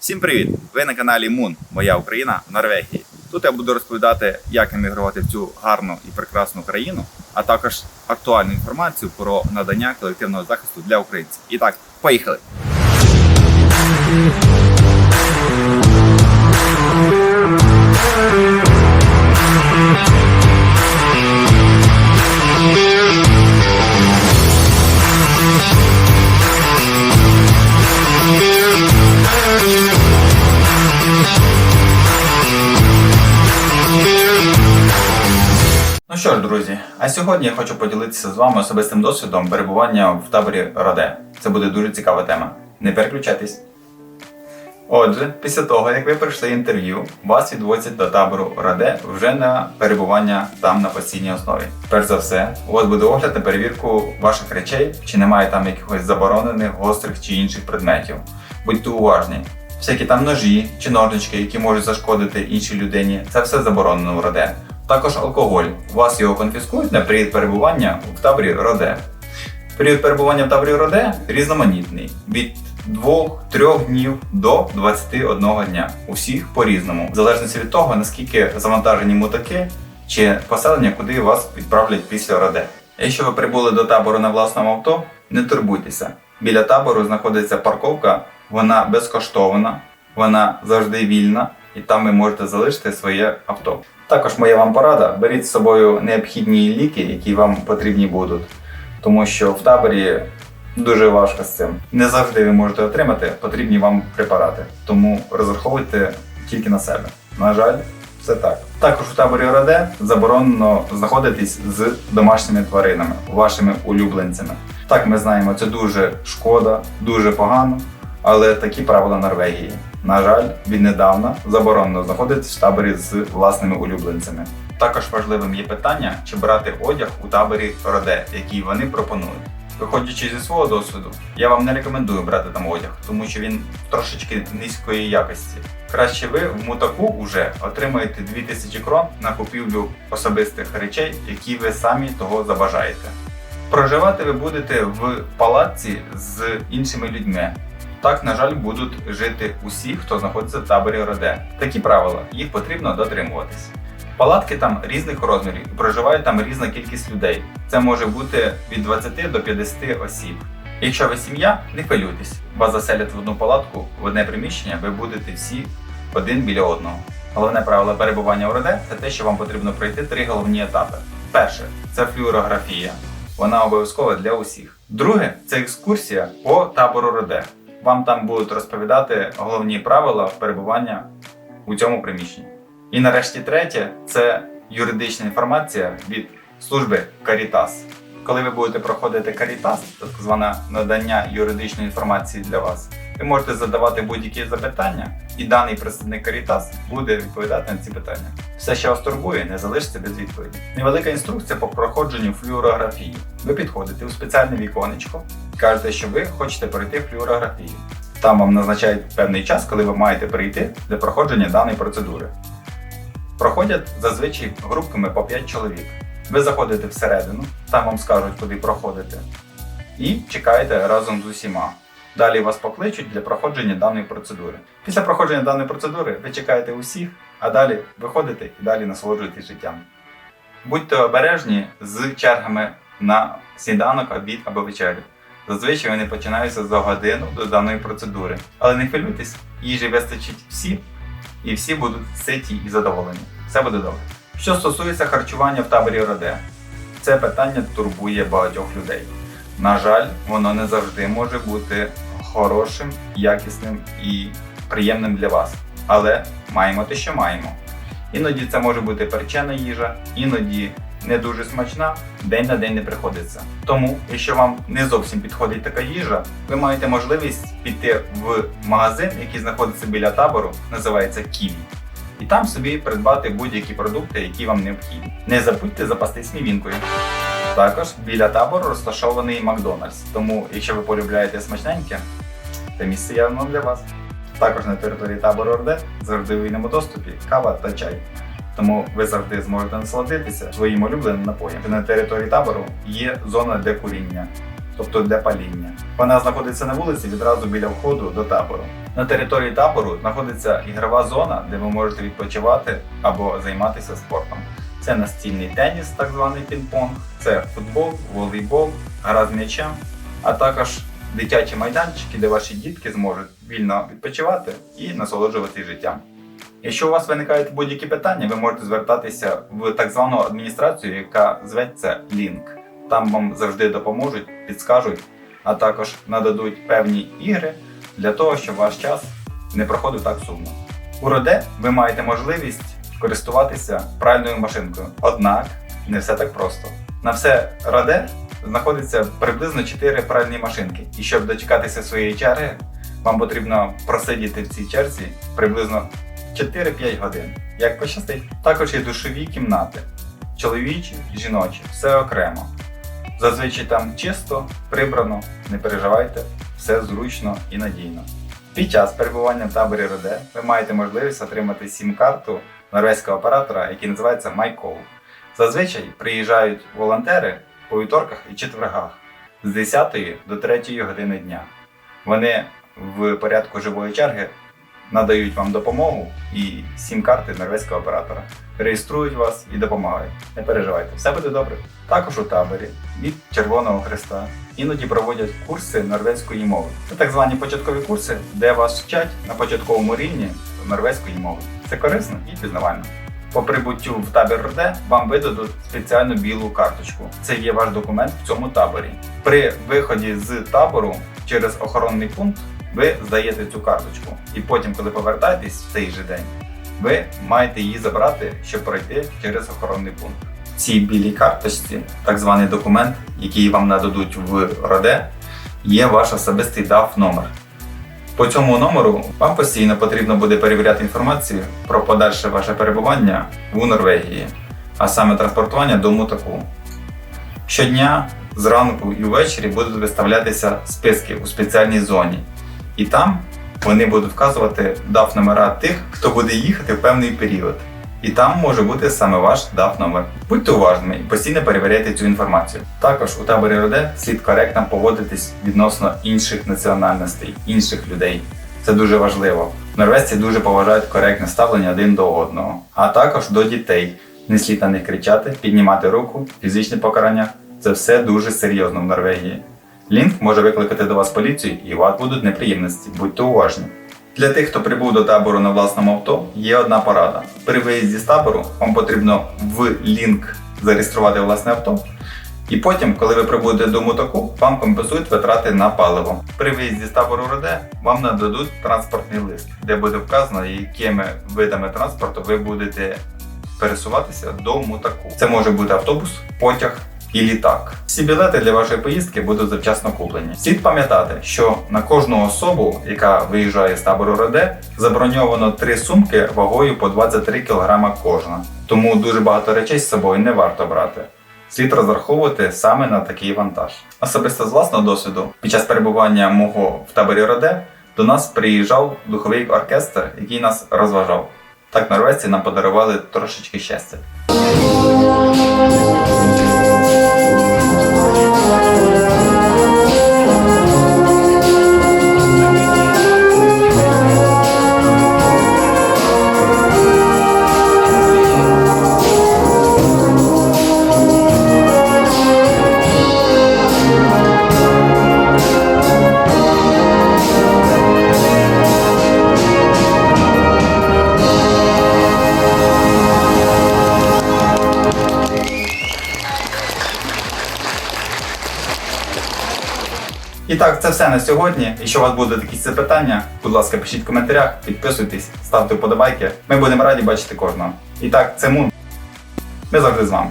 Всім привіт! Ви на каналі Мун, Моя Україна в Норвегії. Тут я буду розповідати, як емігрувати в цю гарну і прекрасну країну, а також актуальну інформацію про надання колективного захисту для українців. І так, поїхали! Ну що ж, друзі, а сьогодні я хочу поділитися з вами особистим досвідом перебування в таборі Роде. Це буде дуже цікава тема. Не переключайтесь. Отже, після того, як ви пройшли інтерв'ю, вас відвозять до табору Раде вже на перебування там на постійній основі. Перш за все, у вас буде огляд на перевірку ваших речей, чи немає там якихось заборонених, гострих чи інших предметів. Будьте уважні. Всякі там ножі чи ножнички, які можуть зашкодити іншій людині, це все заборонено у Раде. Також алкоголь. У вас його конфіскують на період перебування в таборі Роде. Період перебування в таборі Роде різноманітний від 2-3 днів до 21 дня. Усіх по-різному, в залежності від того, наскільки завантажені мотоки чи поселення, куди вас відправлять після Роде. Якщо ви прибули до табору на власному авто, не турбуйтеся. Біля табору знаходиться парковка, вона безкоштовна, вона завжди вільна, і там ви можете залишити своє авто. Також моя вам порада: беріть з собою необхідні ліки, які вам потрібні будуть, тому що в таборі дуже важко з цим. Не завжди ви можете отримати потрібні вам препарати, тому розраховуйте тільки на себе. На жаль, це так. Також у таборі РАД заборонено знаходитись з домашніми тваринами, вашими улюбленцями. Так, ми знаємо, це дуже шкода, дуже погано, але такі правила Норвегії. На жаль, віднедавна заборонено знаходитись в таборі з власними улюбленцями. Також важливим є питання, чи брати одяг у таборі Роде, який вони пропонують. Виходячи зі свого досвіду, я вам не рекомендую брати там одяг, тому що він трошечки низької якості. Краще ви в мутаку вже отримаєте 2000 крон на купівлю особистих речей, які ви самі того забажаєте. Проживати ви будете в палаці з іншими людьми. Так, на жаль, будуть жити усі, хто знаходиться в таборі Роде. Такі правила, їх потрібно дотримуватись. Палатки там різних розмірів і проживає там різна кількість людей. Це може бути від 20 до 50 осіб. Якщо ви сім'я, не хвилюйтесь, вас заселять в одну палатку, в одне приміщення, ви будете всі один біля одного. Головне правило перебування у Роде це те, що вам потрібно пройти три головні етапи. Перше це флюорографія. Вона обов'язкова для усіх. Друге це екскурсія по табору Роде. Вам там будуть розповідати головні правила перебування у цьому приміщенні. І нарешті третє це юридична інформація від служби Caritas. Коли ви будете проходити Caritas, так зване надання юридичної інформації для вас, ви можете задавати будь-які запитання, і даний представник Caritas буде відповідати на ці питання. Все, що вас турбує, не залишиться без відповіді. Невелика інструкція по проходженню флюорографії. Ви підходите у спеціальне віконечко, кажете, що ви хочете пройти флюорографію. Там вам назначають певний час, коли ви маєте прийти для проходження даної процедури. Проходять зазвичай групками по 5 чоловік. Ви заходите всередину, там вам скажуть, куди проходити, і чекаєте разом з усіма. Далі вас покличуть для проходження даної процедури. Після проходження даної процедури ви чекаєте усіх, а далі виходите і далі насолоджуєтесь життям. Будьте обережні з чергами на сніданок, обід або вечерю. Зазвичай вони починаються за годину до даної процедури. Але не хвилюйтесь, їжі вистачить всі, і всі будуть ситі і задоволені. Все буде добре. Що стосується харчування в таборі Роде, це питання турбує багатьох людей. На жаль, воно не завжди може бути хорошим, якісним і приємним для вас. Але маємо те, що маємо. Іноді це може бути перчена їжа, іноді не дуже смачна, день на день не приходиться. Тому, якщо вам не зовсім підходить така їжа, ви маєте можливість піти в магазин, який знаходиться біля табору, називається Ківі. І там собі придбати будь-які продукти, які вам необхідні. Не забудьте запастись мівінкою. Також біля табору розташований Макдональдс, тому якщо ви полюбляєте смачненьке, це місце явно для вас. Також на території табору Орде завжди у вільному доступі кава та чай. Тому ви завжди зможете насолодитися своїм улюбленим напоєм. На території табору є зона для куріння. тобто для паління. Вона знаходиться на вулиці відразу біля входу до табору. На території табору знаходиться ігрова зона, де ви можете відпочивати або займатися спортом. Це настільний теніс, так званий пінг-понг, це футбол, волейбол, гра з м'ячем, а також дитячі майданчики, де ваші дітки зможуть вільно відпочивати і насолоджуватися життям. Якщо у вас виникають будь-які питання, ви можете звертатися в так звану адміністрацію, яка зветься Link. Там вам завжди допоможуть, підскажуть, а також нададуть певні ігри для того, щоб ваш час не проходив так сумно. У Роде ви маєте можливість користуватися пральною машинкою. Однак не все так просто. На все Роде знаходиться приблизно 4 пральні машинки. І щоб дочекатися своєї черги, вам потрібно просидіти в цій черзі приблизно 4-5 годин. Як пощастить. Також є душові кімнати. Чоловічі, жіночі, все окремо. Зазвичай там чисто, прибрано, не переживайте, все зручно і надійно. Під час перебування в таборі Роде ви маєте можливість отримати сім-карту норвезького оператора, який називається MyCall. Зазвичай приїжджають волонтери по вівторках і четвергах з 10 до 3 години дня. Вони в порядку живої черги надають вам допомогу і сім-карти норвезького оператора. Реєструють вас і допомагають. Не переживайте, все буде добре. Також у таборі від Червоного Христа іноді проводять курси норвезької мови. Це так звані початкові курси, де вас вчать на початковому рівні норвезької мови. Це корисно і пізнавально. По прибуттю в табір Роде вам видадуть спеціальну білу карточку. Це є ваш документ в цьому таборі. При виході з табору через охоронний пункт ви здаєте цю карточку. І потім, коли повертаєтесь в цей же день, ви маєте її забрати, щоб пройти через охоронний пункт. В цій білій карточці, так званий документ, який вам нададуть в Роде, є ваш особистий DAF номер. По цьому номеру вам постійно потрібно буде перевіряти інформацію про подальше ваше перебування у Норвегії, а саме транспортування до Мутаку. Щодня зранку і ввечері будуть виставлятися списки у спеціальній зоні, і там вони будуть вказувати DAF номера тих, хто буде їхати в певний період. І там може бути саме ваш DAF номер. Будьте уважними і постійно перевіряйте цю інформацію. Також у таборі Роде слід коректно поводитись відносно інших національностей, інших людей. Це дуже важливо. Норвезці дуже поважають коректне ставлення один до одного, а також до дітей. Не слід на них кричати, піднімати руку, фізичне покарання. Це все дуже серйозно в Норвегії. Лінк може викликати до вас поліцію і у вас будуть неприємності. Будьте уважні. Для тих, хто прибув до табору на власному авто, є одна порада. При виїзді з табору вам потрібно в лінк зареєструвати власне авто. І потім, коли ви прибудете до мутаку, вам компенсують витрати на паливо. При виїзді з табору Роде вам нададуть транспортний лист, де буде вказано, якими видами транспорту ви будете пересуватися до мутаку. Це може бути автобус, потяг і літак. Всі білети для вашої поїздки будуть завчасно куплені. Слід пам'ятати, що на кожну особу, яка виїжджає з табору Роде, заброньовано три сумки вагою по 23 кг кожна. Тому дуже багато речей з собою не варто брати. Слід розраховувати саме на такий вантаж. Особисто з власного досвіду, під час перебування мого в таборі Роде до нас приїжджав духовий оркестр, який нас розважав. Так норвезці нам подарували трошечки щастя. І так, це все на сьогодні. Якщо у вас будуть якісь запитання, будь ласка, пишіть в коментарях, підписуйтесь, ставте вподобайки. Ми будемо раді бачити кожного. І так, це Мун. Ми завжди з вами.